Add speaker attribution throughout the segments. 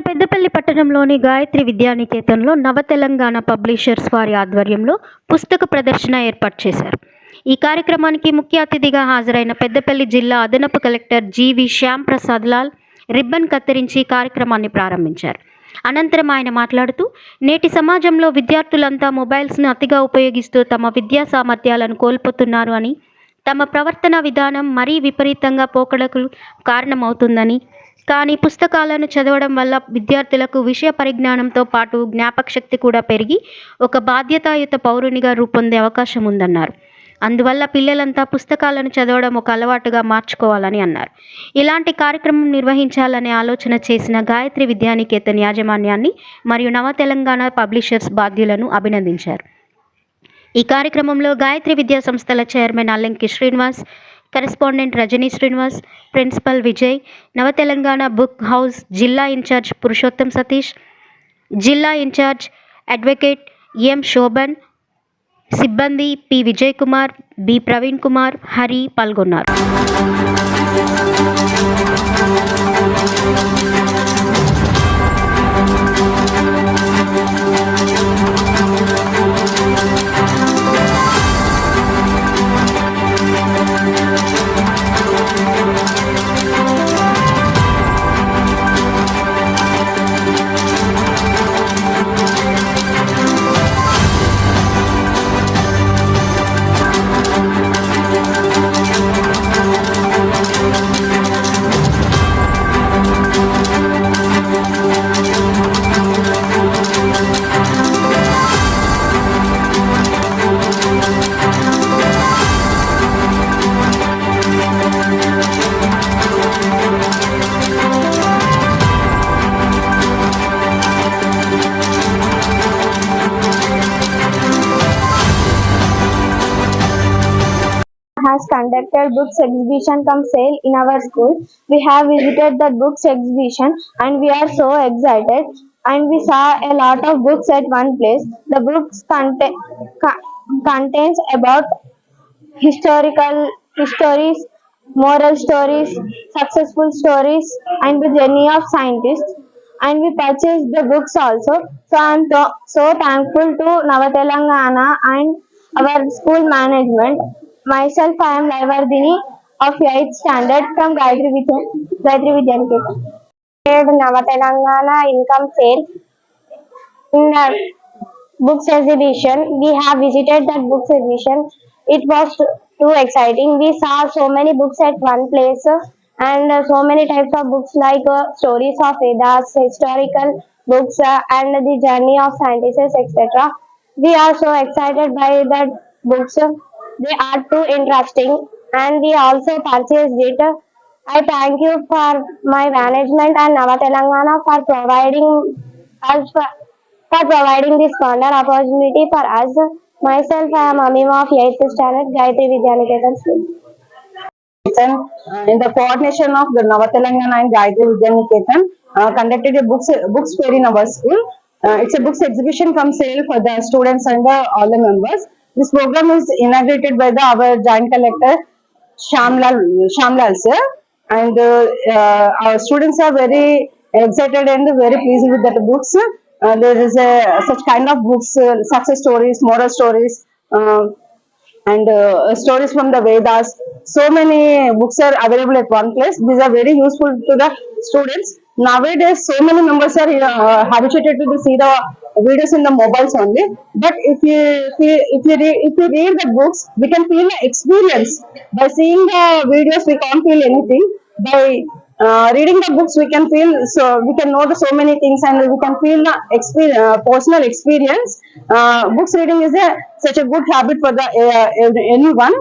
Speaker 1: పెద్దపల్లి పట్టణంలోని గాయత్రి విద్యానికేతన్లో నవ తెలంగాణ పబ్లిషర్స్ వారి ఆధ్వర్యంలో పుస్తక ప్రదర్శన ఏర్పాటు చేశారు. ఈ కార్యక్రమానికి ముఖ్య అతిథిగా హాజరైన పెద్దపల్లి జిల్లా అదనపు collector G V Shyam Prasad Lal ribbon కత్తిరించి కార్యక్రమాన్ని ప్రారంభించారు. అనంతరం ఆయన మాట్లాడుతూ నేటి సమాజంలో విద్యార్థులంతా మొబైల్స్ను అతిగా ఉపయోగిస్తూ తమ విద్యా సామర్థ్యాలను కోల్పోతున్నారు అని తమ ప్రవర్తన విధానం మరీ విపరీతంగా పోకడకు కారణమవుతుందని. కానీ పుస్తకాలను చదవడం వల్ల విద్యార్థులకు విషయ పరిజ్ఞానంతో పాటు జ్ఞాపకశక్తి కూడా పెరిగి ఒక బాధ్యతాయుత పౌరునిగా రూపొందే అవకాశం ఉందన్నారు. అందువల్ల పిల్లలంతా పుస్తకాలను చదవడం ఒక అలవాటుగా మార్చుకోవాలని అన్నారు. ఇలాంటి కార్యక్రమం నిర్వహించాలనే ఆలోచన చేసిన గాయత్రి విద్యానికేతన్ యాజమాన్యాన్ని మరియు నవ తెలంగాణ పబ్లిషర్స్ బాధ్యులను అభినందించారు. ఈ కార్యక్రమంలో గాయత్రి విద్యా సంస్థల chairman Allanki Srinivas correspondent Rajani Srinivas principal Vijay Nava Telangana book house జిల్లా ఇన్ఛార్జ్ పురుషోత్తం సతీష్ జిల్లా in charge advocate M Shobhan సిబ్బంది పి విజయ్ కుమార్ బి ప్రవీణ్ కుమార్ హరి పాల్గొన్నారు.
Speaker 2: Has conducted books exhibition come sale in our school. We have visited the books exhibition and we are so excited and we saw a lot of books at one place. The books contain co- contains about historical stories, moral stories, successful stories and the journey of scientists and we purchased the books also. So I am so, so thankful to Navatelangana and our school management. Myself, I am Laivardhini of 8th standard from Gayatri Vidya, Gayatri Vidyaniketan. Navatelangana income sale in the books exhibition. We have visited that books exhibition. It was too exciting. We saw so many books at one place and so many types of books like uh, stories of Vedas, historical books uh, and the journey of scientists, etc. We are so excited by that books. They are too interesting and we also purchased it. I thank you for my management and Nava Telangana for providing us for, for providing this wonder opportunity for us. Myself, I am Amima of 8th standard Gayatri Vidyaniketan
Speaker 3: in the coordination of the Navatelangana and Gayatri Vidya Niketan, uh, conducted a books, books fair in our school. Uh, it's a books exhibition come sale for the students and the, all the members. This program is inaugurated by the our joint collector Shamlal, Shamlal sir and uh, uh, our students are very excited and very pleased with that books. Uh, there is a such kind of books, uh, success stories, moral stories, uh, and uh, stories from the Vedas. So many books are available at one place. These are very useful to the students. Nowadays, so many members are uh, habituated to see the videos in the mobiles only. But if you if you if you, read the books, we can feel the experience. By seeing the videos, we can't feel anything. By uh, reading the books, we can feel so we can know the so many things and we can feel the experience, uh, personal experience. Uh, books reading is a such a good habit for the uh, anyone.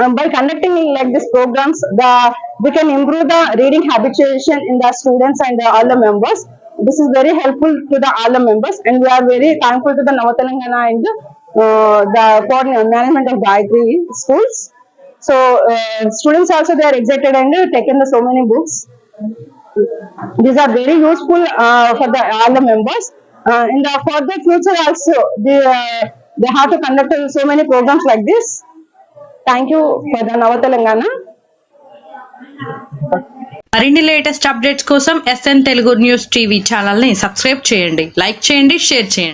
Speaker 3: Um, by conducting like these programs, the we can improve the reading habituation in the students and the, all the members. This is very helpful to the all the members, and we are very thankful to the Navatalangana and the, uh, the management of Gayatri schools. So students also they are excited and taken the so many books these are very useful for the all the members in the for the future also they uh, they have to conduct so many programs like this. Thank you for the nava telangana.
Speaker 4: మరిన్ని latest updates కోసం S N Telugu news TV ఛానల్ని subscribe చేయండి. Like చేయండి share చేయండి.